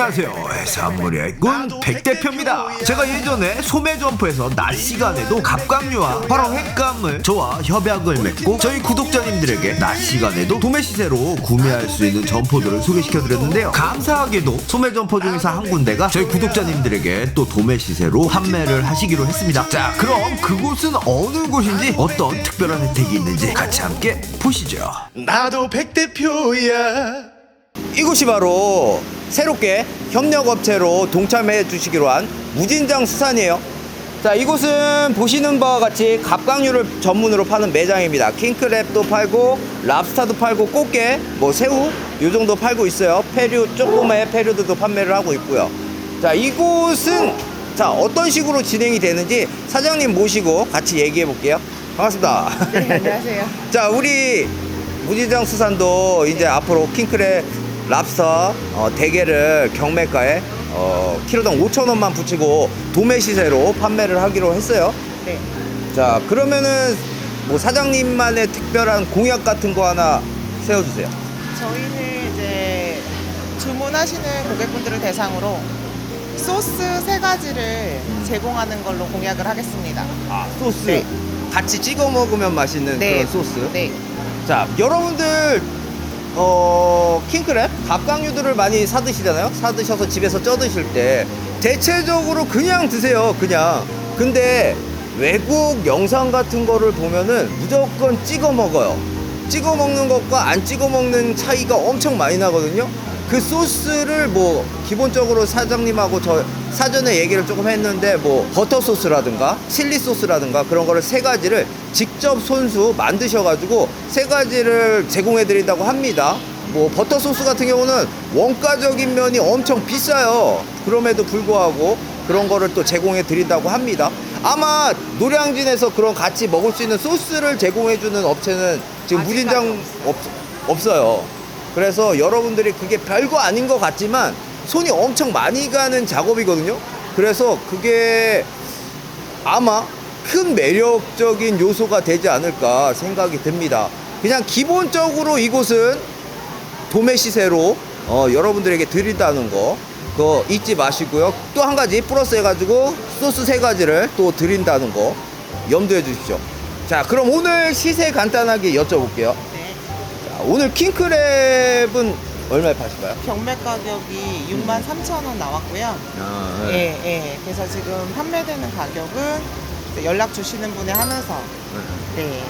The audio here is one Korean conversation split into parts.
안녕하세요. 해산물의 군 백대표입니다. 제가 예전에 소매점프에서 낮 시간에도 갑각류와 바로 횟감을 저와 협약을 맺고 저희 구독자님들에게 낮 시간에도 도매 시세로 구매할 수 있는 점포들을 소개시켜 드렸는데요. 감사하게도 소매점포 중에서 한 군데가 저희 구독자님들에게 또 도매 시세로 판매를 하시기로 했습니다. 자, 그럼 그곳은 어느 곳인지 어떤 특별한 혜택이 있는지 같이 함께 보시죠. 나도 백대표야 이곳이 바로 새롭게 협력업체로 동참해 주시기로 한 무진장 수산이에요. 자, 이곳은 보시는 바와 같이 갑각류를 전문으로 파는 매장입니다. 킹크랩도 팔고, 랍스타도 팔고, 꽃게, 뭐 새우, 요 정도 팔고 있어요. 페류, 조그마의 페류들도 판매를 하고 있고요. 자, 이곳은 자, 어떤 식으로 진행이 되는지 사장님 모시고 같이 얘기해 볼게요. 반갑습니다. 네, 안녕하세요. 자, 우리 무지장 수산도 이제 앞으로 킹크랩, 랍스터, 어, 대게를 경매가에 어, 키로당 5천 원만 붙이고 도매 시세로 판매를 하기로 했어요. 네. 자, 그러면은 뭐 사장님만의 특별한 공약 같은 거 하나 세워 주세요. 저희는 이제 주문하시는 고객분들을 대상으로 소스 세 가지를 제공하는 걸로 공약을 하겠습니다. 아, 소스. 네. 같이 찍어 먹으면 맛있는 네. 그런 소스. 네. 자, 여러분들 어 킹크랩 갑각류들을 많이 사 드시잖아요. 사 드셔서 집에서 쪄 드실 때 대체적으로 그냥 드세요. 그냥. 근데 외국 영상 같은 거를 보면은 무조건 찍어 먹어요. 찍어 먹는 것과 안 찍어 먹는 차이가 엄청 많이 나거든요. 그 소스를 뭐 기본적으로 사장님하고 저 사전에 얘기를 조금 했는데 뭐 버터 소스라든가 칠리 소스라든가 그런 거를 세 가지를 직접 손수 만드셔가지고 세 가지를 제공해 드린다고 합니다. 뭐 버터 소스 같은 경우는 원가적인 면이 엄청 비싸요. 그럼에도 불구하고 그런 거를 또 제공해 드린다고 합니다. 아마 노량진에서 그런 같이 먹을 수 있는 소스를 제공해 주는 업체는 지금 무진장 없, 없어요. 그래서 여러분들이 그게 별거 아닌 것 같지만 손이 엄청 많이 가는 작업이거든요. 그래서 그게 아마 큰 매력적인 요소가 되지 않을까 생각이 듭니다. 그냥 기본적으로 이곳은 도매 시세로 어, 여러분들에게 드린다는 거 그거 잊지 마시고요. 또 한 가지 플러스 해가지고 소스 세 가지를 또 드린다는 거 염두해 주십시오. 자, 그럼 오늘 시세 간단하게 여쭤볼게요. 네. 자, 오늘 킹크랩은 얼마에 파실까요? 경매 가격이 6만 3천 원 나왔고요. 아, 예, 예. 그래서 지금 판매되는 가격은 이제 연락 주시는 분에 한해서 네.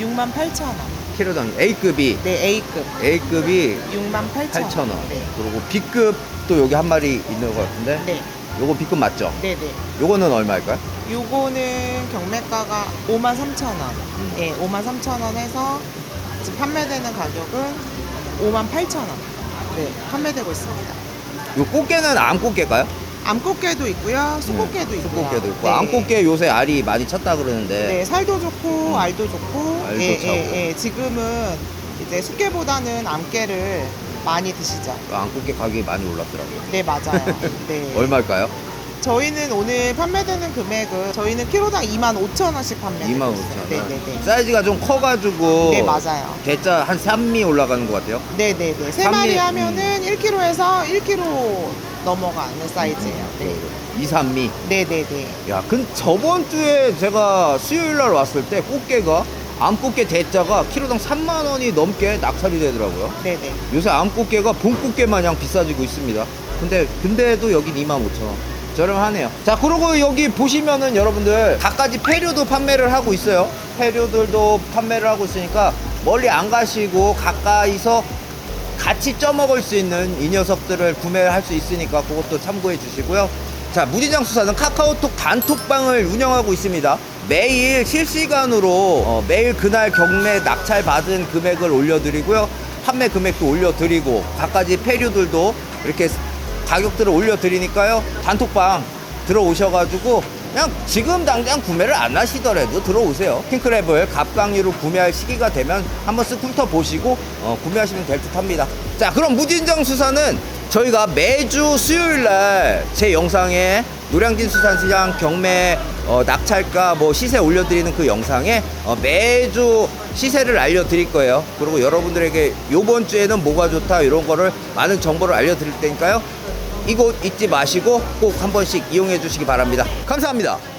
6만 8천 원. 키로당 A급이 네, A급. A급이 6만 8천 8,000원. 네. 그리고 B급도 여기 한 마리 있는 것 같은데. 네. 요거 B급 맞죠? 네, 네. 요거는 얼마일까요? 요거는 경매가가 5만 3천 원. 예, 5만 3천 원 해서 지금 판매되는 가격은 5만 8천 원. 네, 판매되고 있습니다. 요 꽃게는 암 꽃게일까요? 암꽃게도 있고요, 수꽃게도 있고요. 수꽃게도 있고 네. 암꽃게 요새 알이 많이 찼다 그러는데 네, 살도 좋고 알도 좋고. 알도 예, 차고. 예, 예. 지금은 이제 숙게보다는 암게를 많이 드시죠. 암 꽃게 가격이 많이 올랐더라고요. 네, 맞아요. 네. 얼마일까요? 저희는 오늘 판매되는 금액은 저희는 키로당 2만 5천 원씩 판매되고 2만 있어요. 5천 원. 네, 네, 네. 사이즈가 좀 커가지고 네, 맞아요. 대짜 한 3미 올라가는 것 같아요. 네네네. 세 삼미- 마리 하면은 1kg에서 1kg 넘어가는 사이즈예요. 네. 2, 3미. 네네네. 야, 근 저번 주에 제가 수요일 날 왔을 때 꽃게가 암꽃게 대짜가 키로당 3만 원이 넘게 낙찰이 되더라고요. 네네. 요새 암꽃게가 봄꽃게 마냥 비싸지고 있습니다. 근데 근데도 여긴 2만 5천 원. 저렴하네요. 자, 그리고 여기 보시면은 여러분들 갖가지 페류도 판매를 하고 있어요. 페류들도 판매를 하고 있으니까 멀리 안 가시고 가까이서 같이 쪄 먹을 수 있는 이 녀석들을 구매를 할수 있으니까 그것도 참고해 주시고요. 자, 무지장 수사는 카카오톡 단톡방을 운영하고 있습니다. 매일 실시간으로 어, 매일 그날 경매 낙찰 받은 금액을 올려드리고요. 판매 금액도 올려드리고 갖가지 페류들도 이렇게 가격들을 올려드리니까요. 단톡방 들어오셔가지고 그냥 지금 당장 구매를 안 하시더라도 들어오세요. 킹크랩을 갑각류로 구매할 시기가 되면 한번 쓱 훑어보시고 어, 구매하시면 될 듯 합니다. 자, 그럼 무진장 수사는 저희가 매주 수요일 날 제 영상에 노량진 수산시장 경매 어, 낙찰가 뭐 시세 올려드리는 그 영상에 어, 매주 시세를 알려드릴 거예요. 그리고 여러분들에게 요번 주에는 뭐가 좋다 이런 거를 많은 정보를 알려드릴 테니까요. 이곳 잊지 마시고 꼭 한 번씩 이용해 주시기 바랍니다. 감사합니다.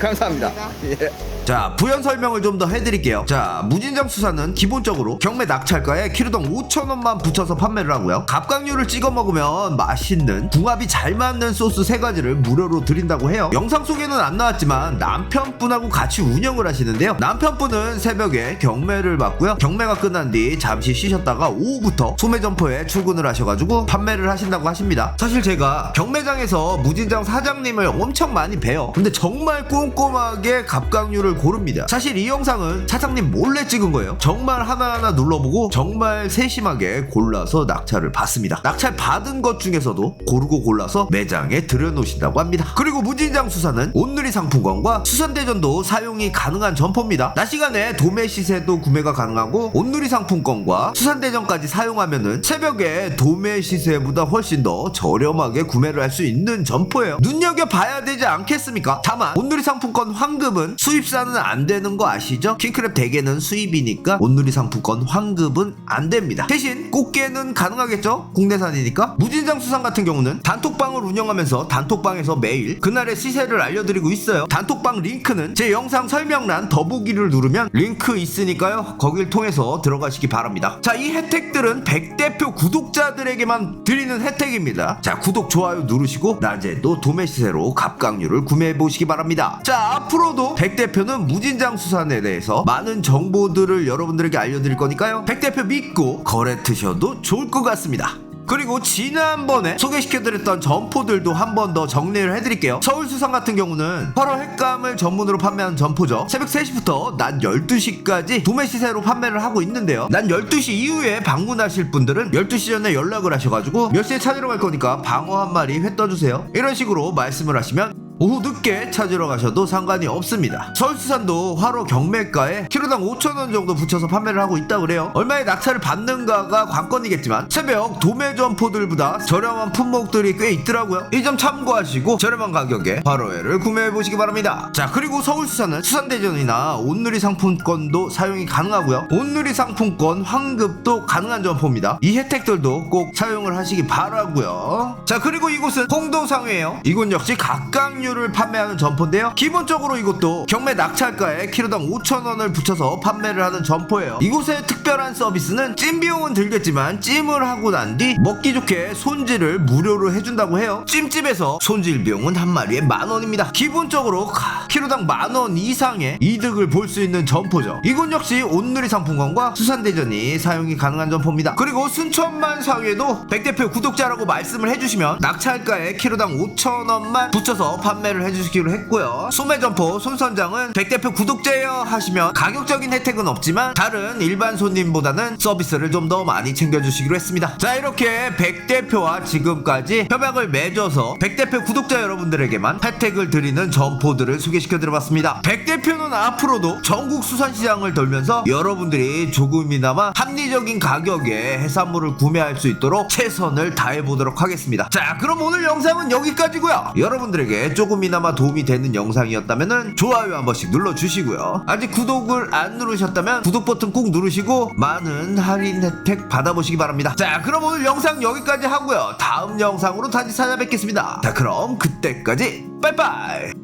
감사합니다. 예. 자 부연 설명을 좀 더 해드릴게요. 자 무진장 수산은 기본적으로 경매 낙찰가에 키로당 5천원만 붙여서 판매를 하고요. 갑각류를 찍어 먹으면 맛있는 궁합이 잘 맞는 소스 세 가지를 무료로 드린다고 해요. 영상 속에는 안 나왔지만 남편분하고 같이 운영을 하시는데요. 남편분은 새벽에 경매를 받고요. 경매가 끝난 뒤 잠시 쉬셨다가 오후부터 소매점포에 출근을 하셔가지고 판매를 하신다고 하십니다. 사실 제가 경매장에서 무진장 사장님을 엄청 많이 봬요. 근데 정말 꼼꼼 하게 갑각류를 고릅니다. 사실 이 영상은 사장님 몰래 찍은 거예요. 정말 하나하나 눌러보고 정말 세심하게 골라서 낙찰을 받습니다. 낙찰 받은 것 중에서도 고르고 골라서 매장에 들여놓으신다고 합니다. 그리고 무진장 수산은 온누리 상품권과 수산대전도 사용이 가능한 점포입니다. 낮 시간에 도매 시세도 구매가 가능하고 온누리 상품권과 수산대전까지 사용하면은 새벽에 도매 시세보다 훨씬 더 저렴하게 구매를 할 수 있는 점포예요. 눈여겨봐야 되지 않겠습니까? 다만 온누리 상품 권 환급은 수입사는 안 되는 거 아시죠? 킹크랩 대게는 수입이니까 온누리 상품권 환급은 안 됩니다. 대신 꽃게는 가능하겠죠? 국내산이니까. 무진장 수산 같은 경우는 단톡방을 운영하면서 단톡방에서 매일 그날의 시세를 알려드리고 있어요. 단톡방 링크는 제 영상 설명란 더보기를 누르면 링크 있으니까요. 거길 통해서 들어가시기 바랍니다. 자 이 혜택들은 백대표 구독자들에게만 드리는 혜택입니다. 자 구독 좋아요 누르시고 낮에도 도매 시세로 갑각류를 구매해 보시기 바랍니다. 자 앞으로도 백 대표는 무진장 수산에 대해서 많은 정보들을 여러분들에게 알려드릴 거니까요 백 대표 믿고 거래 트셔도 좋을 것 같습니다 그리고 지난번에 소개시켜드렸던 점포들도 한 번 더 정리를 해드릴게요. 서울수산 같은 경우는 8월 횟감을 전문으로 판매하는 점포죠. 새벽 3시부터 낮 12시까지 도매 시세로 판매를 하고 있는데요. 낮 12시 이후에 방문하실 분들은 12시 전에 연락을 하셔가지고 몇 시에 찾으러 갈 거니까 방어 한 마리 회 떠주세요. 이런 식으로 말씀을 하시면 오후 늦게 찾으러 가셔도 상관이 없습니다. 서울수산도 화로 경매가에 키로당 5천원 정도 붙여서 판매를 하고 있다 그래요. 얼마에 낙찰을 받는가가 관건이겠지만 새벽 도매 점포들보다 저렴한 품목들이 꽤 있더라고요. 이 점 참고하시고 저렴한 가격에 화로회를 구매해 보시기 바랍니다. 자 그리고 서울수산은 수산대전이나 온누리 상품권도 사용이 가능하고요. 온누리 상품권 환급도 가능한 점포입니다. 이 혜택들도 꼭 사용을 하시기 바라고요. 자 그리고 이곳은 홍도상회예요. 이곳 역시 각각류 를 판매하는 점포인데요. 기본적으로 이곳도 경매 낙찰가에 키로당 5,000원을 붙여서 판매를 하는 점포예요. 이곳의 특별한 서비스는 찜 비용은 들겠지만 찜을 하고 난 뒤 먹기 좋게 손질을 무료로 해준다고 해요. 찜집에서 손질 비용은 한 마리에 만 원입니다. 기본적으로 가- 키로당 만원 이상의 이득을 볼 수 있는 점포죠. 이곳 역시 온누리 상품권과 수산대전이 사용이 가능한 점포입니다. 그리고 순천만 상회도 백대표 구독자라고 말씀을 해주시면 낙찰가에 키로당 5천원만 붙여서 판매 를 해주시기로 했고요. 소매점포 손선장은 백대표 구독자여 하시면 가격적인 혜택은 없지만 다른 일반 손님보다는 서비스를 좀 더 많이 챙겨주시기로 했습니다. 자 이렇게 백대표와 지금까지 협약을 맺어서 백대표 구독자 여러분들에게만 혜택을 드리는 점포들을 소개시켜드려봤습니다. 백대표는 앞으로도 전국 수산시장을 돌면서 여러분들이 조금이나마 합리적인 가격에 해산물을 구매할 수 있도록 최선을 다해보도록 하겠습니다. 자 그럼 오늘 영상은 여기까지고요. 여러분들에게 조금 이나마 도움이 되는 영상이었다면 좋아요 한 번씩 눌러주시고요. 아직 구독을 안 누르셨다면 구독 버튼 꼭 누르시고 많은 할인 혜택 받아보시기 바랍니다. 자 그럼 오늘 영상 여기까지 하고요. 다음 영상으로 다시 찾아뵙겠습니다. 자 그럼 그때까지 빠이빠이